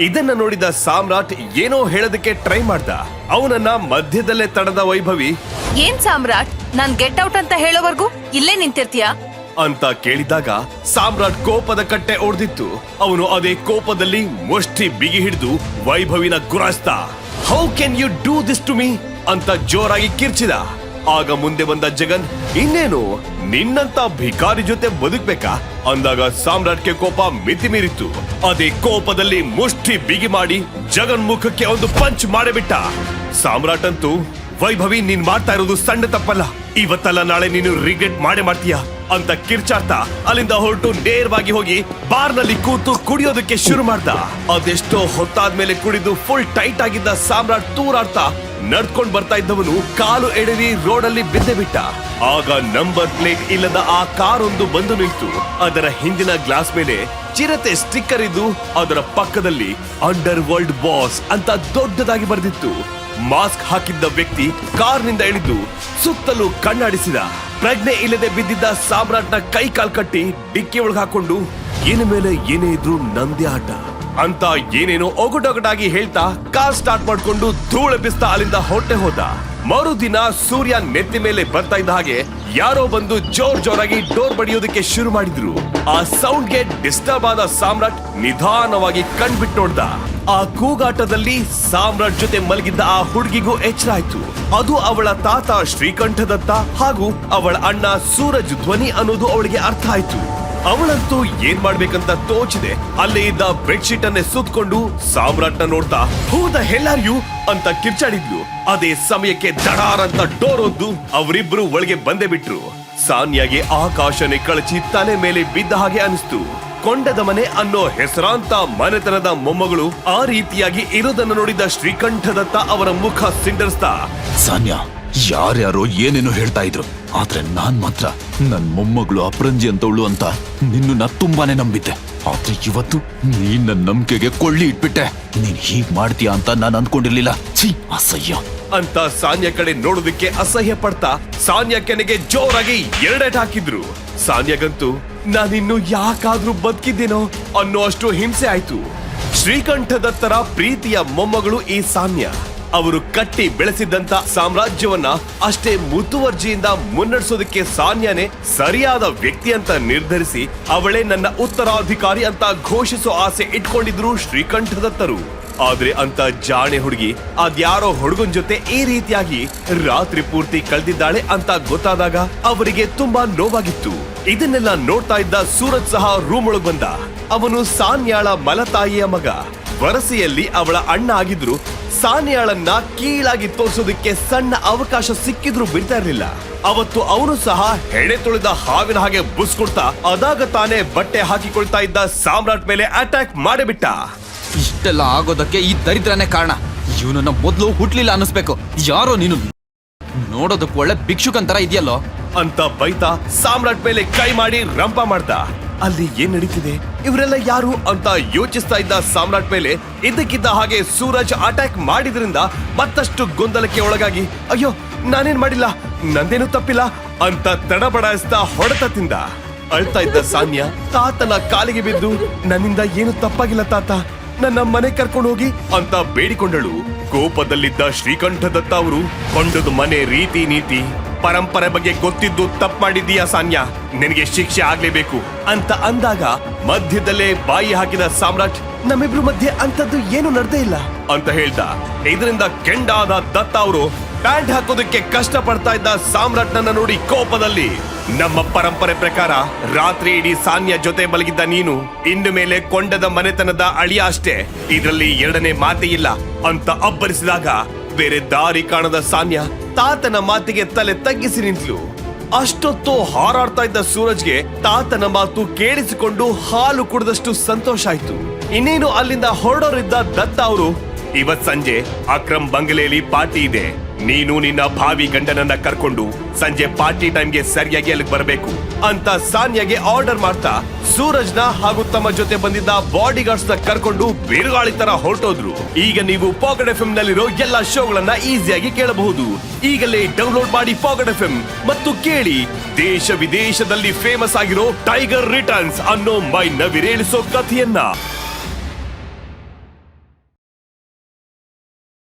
ಇದನ್ನ ನೋಡಿದ ಸಾಮ್ರಾಟ್ ಏನೋ ಹೇಳೋದಕ್ಕೆ ಟ್ರೈ ಮಾಡ್ದ. ಅವನನ್ನ ಮಧ್ಯದಲ್ಲೇ ತಡದ ವೈಭವಿ. ಏನ್ ಸಾಮ್ರಾಟ್? ನಾನ್ ಗೆಟ್ ಔಟ್ ಅಂತ ಹೇಳೋವರೆಗೂ ಇಲ್ಲೇ ನಿಂತಿರ್ತೀಯಾ? ಅಂತ ಕೇಳಿದಾಗ ಸಾಮ್ರಾಟ್ ಕೋಪದ ಕಟ್ಟೆ ಒಡೆದಿತ್ತು. ಅವನು ಅದೇ ಕೋಪದಲ್ಲಿ ಮುಷ್ಟಿ ಬಿಗಿ ಹಿಡಿದು ವೈಭವಿನ ಗುರಾಸ್ತ. How can you do this to me ಅಂತ ಜೋರಾಗಿ ಕಿರ್ಚಿದ. ಆಗ ಮುಂದೆ ಬಂದ ಜಗನ್, ಇನ್ನೇನು? ನಿನ್ನಂತ ಭಿಕಾರಿ ಜೊತೆ ಬದುಕ್ಬೇಕಾ? ಅಂದಾಗ ಸಾಮ್ರಾಟ್ಗೆ ಕೋಪ ಮಿತಿ ಮೀರಿತ್ತು. ಅದೇ ಕೋಪದಲ್ಲಿ ಮುಷ್ಟಿ ಬಿಗಿ ಮಾಡಿ ಜಗನ್ ಮುಖಕ್ಕೆ ಒಂದು ಪಂಚ್ ಮಾಡಿಬಿಟ್ಟ. ಸಾಮ್ರಾಟ್ ಅಂತೂ ವೈಭವಿ, ನೀನ್ ಮಾಡ್ತಾ ಇರೋದು ಸಣ್ಣ ತಪ್ಪಲ್ಲ. ಇವತ್ತಲ್ಲ ನಾಳೆ ನೀನು ರಿಗ್ರೆಟ್ ಮಾಡೇ ಮಾಡ್ತೀಯ? ಅಂತ ಕಿರ್ಚಾಡ್ತಾ ಅಲ್ಲಿಂದ ಹೊರಟು ನೇರವಾಗಿ ಹೋಗಿ ಬಾರ್ನಲ್ಲಿ ಕೂತು ಕುಡಿಯೋದಕ್ಕೆ ಶುರು ಮಾಡ್ದ ಅದೆಷ್ಟೋ ಹೊತ್ತಾದ್ಮೇಲೆ ಕುಡಿದು ಫುಲ್ ಟೈಟ್ ಆಗಿದ್ದ ಸಾಮ್ರಾಟ್ ತೂರಾಡ್ತಾ ನಡ್ಕೊಂಡ್ ಬರ್ತಾ ಇದ್ದವನು ಕಾಲು ಎಡವಿ ರೋಡಲ್ಲಿ ಬಿದ್ದೆ ಬಿಟ್ಟ. ಆಗ ನಂಬರ್ ಪ್ಲೇಟ್ ಇಲ್ಲದ ಆ ಕಾರೊಂದು ಬಂದು ನಿಲ್ತು. ಅದರ ಹಿಂದಿನ ಗ್ಲಾಸ್ ಮೇಲೆ ಚಿರತೆ ಸ್ಟಿಕ್ಕರ್ ಇದ್ದು ಅದರ ಪಕ್ಕದಲ್ಲಿ ಅಂಡರ್ ವರ್ಲ್ಡ್ ಬಾಸ್ ಅಂತ ದೊಡ್ಡದಾಗಿ ಬರೆದಿತ್ತು. ಮಾಸ್ಕ್ ಹಾಕಿದ್ದ ವ್ಯಕ್ತಿ ಕಾರ್ನಿಂದ ಇಳಿದು ಸುತ್ತಲೂ ಕಣ್ಣಾಡಿಸಿದ. ಪ್ರಜ್ಞೆ ಇಲ್ಲದೆ ಬಿದ್ದಿದ್ದ ಸಾಮ್ರಾಟ್ನ ಕೈ ಕಾಲ್ ಕಟ್ಟಿ ಡಿಕ್ಕಿ ಒಳಗೆ ಹಾಕೊಂಡು, ಏನ ಮೇಲೆ ಏನೇ ಇದ್ರು ನಂದಿ ಆಟ. ಅಂತ ಏನೇನೋ ಒಗಟೊಗಟಾಗಿ ಹೇಳ್ತಾ ಕಾರ್ ಸ್ಟಾರ್ಟ್ ಮಾಡ್ಕೊಂಡು ಧೂಳೆಬ್ಬಿಸ್ತಾ ಅಲ್ಲಿಂದ ಹೊಟ್ಟೆ ಹೋದ. ಮರುದಿನ ಸೂರ್ಯ ನೆತ್ತಿ ಮೇಲೆ ಬರ್ತಾ ಇದ್ದ ಹಾಗೆ ಯಾರೋ ಬಂದು ಜೋರ್ ಜೋರಾಗಿ ಡೋರ್ ಬಡಿಯೋದಕ್ಕೆ ಶುರು ಮಾಡಿದ್ರು. ಆ ಸೌಂಡ್ಗೆ ಡಿಸ್ಟರ್ಬ್ ಆದ ಸಾಮ್ರಾಟ್ ನಿಧಾನವಾಗಿ ಕಣ್ಬಿಟ್ಟು ನೋಡ್ದ. ಆ ಕೂಗಾಟದಲ್ಲಿ ಸಾಮ್ರಾಟ್ ಜೊತೆ ಮಲಗಿದ್ದ ಆ ಹುಡುಗಿಗೂ ಎಚ್ಚರಾಯ್ತು. ಅದು ಅವಳ ತಾತ ಶ್ರೀಕಂಠದತ್ತ ಹಾಗೂ ಅವಳ ಅಣ್ಣ ಸೂರಜ್ ಧ್ವನಿ ಅನ್ನೋದು ಅವಳಿಗೆ ಅರ್ಥ ಆಯ್ತು. ಅವಳಂತೂ ಏನ್ ಮಾಡ್ಬೇಕಂತ ತೋಚಿದೆ. ಅಲ್ಲೇ ಇದ್ದ ಬೆಡ್ಶೀಟ್ ಅನ್ನೇ ಸುತ್ಕೊಂಡು ಸಾಮ್ರಾಟ್ನ ನೋಡ್ತಾ ಹೂದ ಯು ಅಂತ ಕಿರ್ಚಾಡಿದ್ಲು. ಅದೇ ಸಮಯಕ್ಕೆ ದಡಾರ್ ಅಂತ ಡೋರ್ ಒದ್ದು ಅವರಿಬ್ರು ಒಳಗೆ ಬಂದೇ ಬಿಟ್ರು. ಸಾನ್ಯಾಗೆ ಆಕಾಶನೇ ಕಳಚಿ ತಲೆ ಮೇಲೆ ಬಿದ್ದ ಹಾಗೆ ಅನಿಸ್ತು. ಕೊಂಡದ ಮನೆ ಅನ್ನೋ ಹೆಸರಾಂತ ಮನೆತನದ ಮೊಮ್ಮಗಳು ಆ ರೀತಿಯಾಗಿ ಇರೋದನ್ನು ನೋಡಿದ ಶ್ರೀಕಂಠದತ್ತ ಅವರ ಮುಖ ಸಿಂಡರಿಸ್ತಾ. ಸಾನ್ಯಾ, ಯಾರ್ಯಾರೋ ಏನೇನೋ ಹೇಳ್ತಾ ಇದ್ರು. ಆದ್ರೆ ನಾನ್ ಮಾತ್ರ ನನ್ ಮೊಮ್ಮಗಳು ಅಪರಂಜಿ ಅಂತವಳು ಅಂತ ನಿನ್ನ ತುಂಬಾನೇ ನಂಬಿದ್ದೆ. ಆದ್ರೆ ಇವತ್ತು ನೀನ್ ನನ್ ನಂಬಿಕೆಗೆ ಕೊಳ್ಳಿ ಇಟ್ಬಿಟ್ಟೆ. ನೀನ್ ಹೀಗ್ ಮಾಡ್ತೀಯಾ ಅಂತ ನಾನು ಅನ್ಕೊಂಡಿರ್ಲಿಲ್ಲ ಛೀ, ಅಸಹ್ಯ. ಅಂತ ಸಾನ್ಯಾ ಕಡೆ ನೋಡೋದಕ್ಕೆ ಅಸಹ್ಯ ಪಡ್ತಾ ಸಾನ್ಯಾ ಕೆನೆಗೆ ಜೋರಾಗಿ ಎರಡೆಟ್ ಹಾಕಿದ್ರು. ಸಾನ್ಯಾಗಂತೂ ನಾನಿನ್ನು ಯಾಕಾದ್ರೂ ಬದುಕಿದ್ದೇನೋ ಅನ್ನೋ ಅಷ್ಟು ಹಿಂಸೆ ಆಯ್ತು. ಶ್ರೀಕಂಠದತ್ತರ ಪ್ರೀತಿಯ ಮೊಮ್ಮಗಳು ಈ ಸಾನ್ಯಾ. ಅವರು ಕಟ್ಟಿ ಬೆಳೆಸಿದ್ದಂತ ಸಾಮ್ರಾಜ್ಯವನ್ನ ಅಷ್ಟೇ ಮುತುವರ್ಜಿಯಿಂದ ಮುನ್ನಡೆಸೋದಕ್ಕೆ ಸಾನ್ಯಾನೇ ಸರಿಯಾದ ವ್ಯಕ್ತಿ ಅಂತ ನಿರ್ಧರಿಸಿ ಅವಳೇ ನನ್ನ ಉತ್ತರಾಧಿಕಾರಿ ಅಂತ ಘೋಷಿಸೋ ಆಸೆ ಇಟ್ಕೊಂಡಿದ್ರು ಶ್ರೀಕಂಠದತ್ತರು. ಆದ್ರೆ ಅಂತ ಜಾಣೆ ಹುಡುಗಿ ಅದ್ಯಾರೋ ಹುಡುಗನ್ ಜೊತೆ ಈ ರೀತಿಯಾಗಿ ರಾತ್ರಿ ಪೂರ್ತಿ ಕಳೆದಿದ್ದಾಳೆ ಅಂತ ಗೊತ್ತಾದಾಗ ಅವರಿಗೆ ತುಂಬಾ ನೋವಾಗಿತ್ತು. ಇದನ್ನೆಲ್ಲ ನೋಡ್ತಾ ಇದ್ದ ಸೂರಜ್ ಸಹ ರೂಮ್ ಒಳಗ್ ಬಂದ. ಅವನು ಸಾನ್ಯಾಳ ಮಲತಾಯಿಯ ಮಗ. ವರಸೆಯಲ್ಲಿ ಅವಳ ಅಣ್ಣ ಆಗಿದ್ರು ಸಾನಿಯಾಳನ್ನ ಕೀಳಾಗಿ ತೋರಿಸೋದಕ್ಕೆ ಸಣ್ಣ ಅವಕಾಶ ಸಿಕ್ಕಿದ್ರು ಬಿಡ್ತಾ ಇರ್ಲಿಲ್ಲ. ಅವತ್ತು ಅವನು ಸಹ ಹೆಣೆ ತುಳಿದ ಹಾವಿನ ಹಾಗೆ ಬುಸ್ಕೊಡ್ತಾ ಅದಾಗ ತಾನೇ ಬಟ್ಟೆ ಹಾಕಿಕೊಳ್ತಾ ಇದ್ದ ಸಾಮ್ರಾಟ್ ಮೇಲೆ ಅಟ್ಯಾಕ್ ಮಾಡಿಬಿಟ್ಟ. ಇಷ್ಟೆಲ್ಲ ಆಗೋದಕ್ಕೆ ಈ ದರಿದ್ರನೇ ಕಾರಣ. ಇವನನ್ನ ಮೊದಲು ಹುಟ್ಲಿಲ್ಲ ಅನ್ನಿಸ್ಬೇಕು. ಯಾರೋ ನೀನು ನೋಡೋದಕ್ಕೆ ಒಳ್ಳೆ ಭಿಕ್ಷುಕಂತರ ಇದೆಯಲ್ಲೋ? ಅಂತ ಬೈತಾ ಸಾಮ್ರಾಟ್ ಮೇಲೆ ಕೈ ಮಾಡಿ ರಂಪ ಮಾಡ್ದ ಅಲ್ಲಿ ಏನ್ ನಡೀತಿದೆ? ಇವರೆಲ್ಲ ಯಾರು ಅಂತ ಯೋಚಿಸ್ತಾ ಇದ್ದ ಸಾಮ್ರಾಟ್ ಮೇಲೆ ಇದ್ದಕ್ಕಿದ್ದ ಹಾಗೆ ಸೂರಜ್ ಅಟ್ಯಾಕ್ ಮಾಡಿದ್ರಿಂದ ಮತ್ತಷ್ಟು ಗೊಂದಲಕ್ಕೆ ಒಳಗಾಗಿ, ಅಯ್ಯೋ, ನಾನೇನ್ ಮಾಡಿಲ್ಲ? ನಂದೇನು ತಪ್ಪಿಲ್ಲ? ಅಂತ ತಡಬಡಾಯಿಸ್ತಾ ಹೊಡೆತ ತಿಂದ. ಅಳ್ತಾ ಇದ್ದ ಸಾನ್ಯ ತಾತನ ಕಾಲಿಗೆ ಬಿದ್ದು, ನನ್ನಿಂದ ಏನು ತಪ್ಪಾಗಿಲ್ಲ ತಾತ. ನನ್ನ ಮನೆ ಕರ್ಕೊಂಡು ಹೋಗಿ, ಅಂತ ಬೇಡಿಕೊಂಡಳು. ಕೋಪದಲ್ಲಿದ್ದ ಶ್ರೀಕಂಠದತ್ತ ಅವರು ಕೊಂಡದು ಮನೆ ರೀತಿ ನೀತಿ. ಪರಂಪರೆ ಬಗ್ಗೆ ಗೊತ್ತಿದ್ದು ತಪ್ಪು ಮಾಡಿದೀಯಾ ಸಾನ್ಯ? ನಿನಗೆ ಶಿಕ್ಷೆ ಆಗ್ಲೇಬೇಕು ಅಂತ ಅಂದಾಗ ಮಧ್ಯದಲ್ಲೇ ಬಾಯಿ ಹಾಕಿದ ಸಾಮ್ರಾಟ್, ನಮ್ಮಿಬ್ರು ಮಧ್ಯೆ ಅಂತದ್ದು ಏನು ನಡೆದೇ ಇಲ್ಲ. ಅಂತ ಹೇಳ್ದ. ಇದರಿಂದ ಕೆಂಡಾದ ದತ್ತ ಅವರು ಪ್ಯಾಂಟ್ ಹಾಕೋದಕ್ಕೆ ಕಷ್ಟ ಪಡ್ತಾ ಇದ್ದ ಸಾಮ್ರಾಟ್ನನ್ನ ನೋಡಿ ಕೋಪದಲ್ಲಿ. ನಮ್ಮ ಪರಂಪರೆ ಪ್ರಕಾರ ರಾತ್ರಿ ಇಡೀ ಸಾನ್ಯ ಜೊತೆ ಮಲಗಿದ್ದ ನೀನು ಇನ್ನು ಮೇಲೆ ಕೊಂಡದ ಮನೆತನದ ಅಳಿಯ ಅಷ್ಟೇ. ಇದರಲ್ಲಿ ಎರಡನೇ ಮಾತೇ ಇಲ್ಲ ಅಂತ ಅಬ್ಬರಿಸಿದಾಗ ಬೇರೆ ದಾರಿ ಕಾಣದ ಸಾನ್ಯ ತಾತನ ಮಾತಿಗೆ ತಲೆ ತಗ್ಗಿಸಿ ನಿಂತ್ಲು. ಅಷ್ಟೊತ್ತು ಹಾರಾಡ್ತಾ ಇದ್ದ ಸೂರಜ್ಗೆ ತಾತನ ಮಾತು ಕೇಳಿಸಿಕೊಂಡು ಹಾಲು ಕುಡಿದಷ್ಟು ಸಂತೋಷ ಆಯ್ತು. ಇನ್ನೇನು ಅಲ್ಲಿಂದ ಹೊರಡೋರಿದ್ದ ದತ್ತ ಅವರು, ಇವತ್ ಸಂಜೆ ಅಕ್ರಮ್ ಬಂಗಲೆಯಲ್ಲಿ ಪಾರ್ಟಿ ಇದೆ. ನೀನು ನಿನ್ನ ಭಾವಿ ಗಂಡನನ್ನ ಕರ್ಕೊಂಡು ಸಂಜೆ ಪಾರ್ಟಿ ಟೈಮ್ಗೆ ಸರಿಯಾಗಿ ಅಲ್ಲಿಗೆ ಬರಬೇಕು ಅಂತ ಸಾನ್ಯಾಗೆ ಆರ್ಡರ್ ಮಾಡ್ತಾ ಸೂರಜ್ನ ಹಾಗೂ ತಮ್ಮ ಜೊತೆ ಬಂದಿದ್ದ ಬಾಡಿ ಗಾರ್ಡ್ಸ್ನ ಕರ್ಕೊಂಡು ಬಿರುಗಾಳಿ ತರ ಹೊರಟೋದ್ರು. ಈಗ ನೀವು ಪಾಕೆಟ್ ಎಫ್ ನಲ್ಲಿರೋ ಎಲ್ಲಾ ಶೋಗಳನ್ನ ಈಸಿಯಾಗಿ ಕೇಳಬಹುದು. ಈಗಲೇ ಡೌನ್ಲೋಡ್ ಮಾಡಿ ಪಾಕೆಟ್ ಎಫ್ ಮತ್ತು ಕೇಳಿ. ದೇಶ ವಿದೇಶದಲ್ಲಿ ಫೇಮಸ್ ಆಗಿರೋ ಟೈಗರ್ ರಿಟರ್ನ್ಸ್ ಅನ್ನೋ ಮೈ ನವಿರೇಳಿಸೋ ಕಥೆಯನ್ನ.